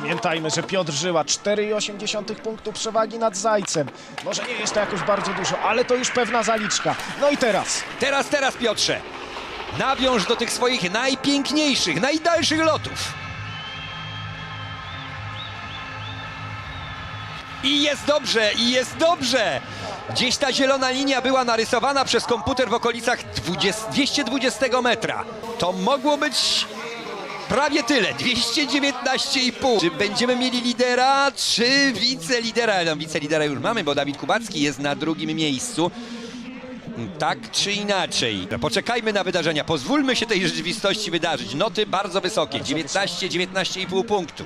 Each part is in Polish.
Pamiętajmy, że Piotr Żyła 4,8 punktu przewagi nad Zajcem. Może nie jest to jakoś bardzo dużo, ale to już pewna zaliczka. No i teraz. Teraz, teraz Piotrze. Nawiąż do tych swoich najpiękniejszych, najdalszych lotów. I jest dobrze, i jest dobrze. Gdzieś ta zielona linia była narysowana przez komputer w okolicach 20, 220 metra. To mogło być prawie tyle, 219,5. Czy będziemy mieli lidera, czy wicelidera? No, wicelidera już mamy, bo Dawid Kubacki jest na drugim miejscu. Tak czy inaczej. Poczekajmy na wydarzenia. Pozwólmy się tej rzeczywistości wydarzyć. Noty bardzo wysokie. 19, 19,5 punktu.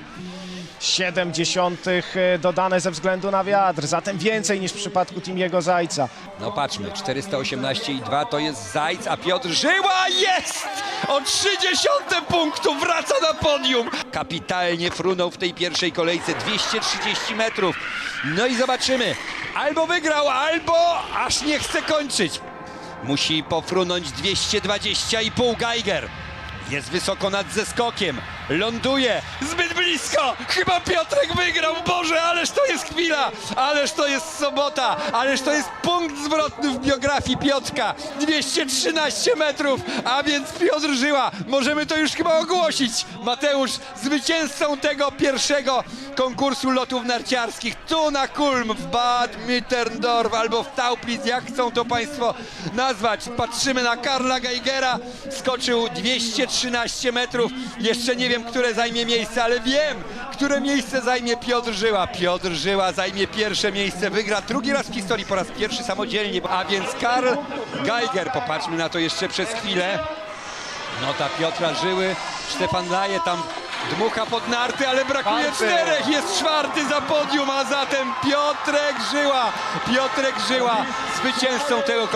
7 dziesiątych e, dodane ze względu na wiatr, zatem więcej niż w przypadku Timiego Zajca. No patrzmy, 418,2 to jest Zajc, a Piotr Żyła jest! O 30 punktu wraca na podium! Kapitalnie frunął w tej pierwszej kolejce 230 metrów. No i zobaczymy. Albo wygrał, albo aż nie chce kończyć. Musi pofrunąć 220,5 Geiger. Jest wysoko nad zeskokiem. Ląduje. Zbyt blisko. Chyba Piotrek wygrał. Boże, ależ to jest chwila. Ależ to jest sobota. Ależ to jest punkt zwrotny w biografii Piotrka. 213 metrów. A więc Piotr Żyła. Możemy to już chyba ogłosić. Mateusz zwycięzcą tego pierwszego konkursu lotów narciarskich. Tu na Kulm w Bad Mitterndorf albo w Tauplitz, jak chcą to Państwo nazwać. Patrzymy na Karla Geigera. Skoczył 213 metrów. Jeszcze nie wiem, które zajmie miejsce, ale wiem, które miejsce zajmie Piotr Żyła. Piotr Żyła zajmie pierwsze miejsce, wygra drugi raz w historii, po raz pierwszy samodzielnie. A więc Karl Geiger, popatrzmy na to jeszcze przez chwilę. Nota Piotra Żyły, Stefan Laje tam dmucha pod narty, ale brakuje Czwarty. czterech, jest czwarty za podium, a zatem Piotrek Żyła, Piotrek Żyła zwycięzcą tego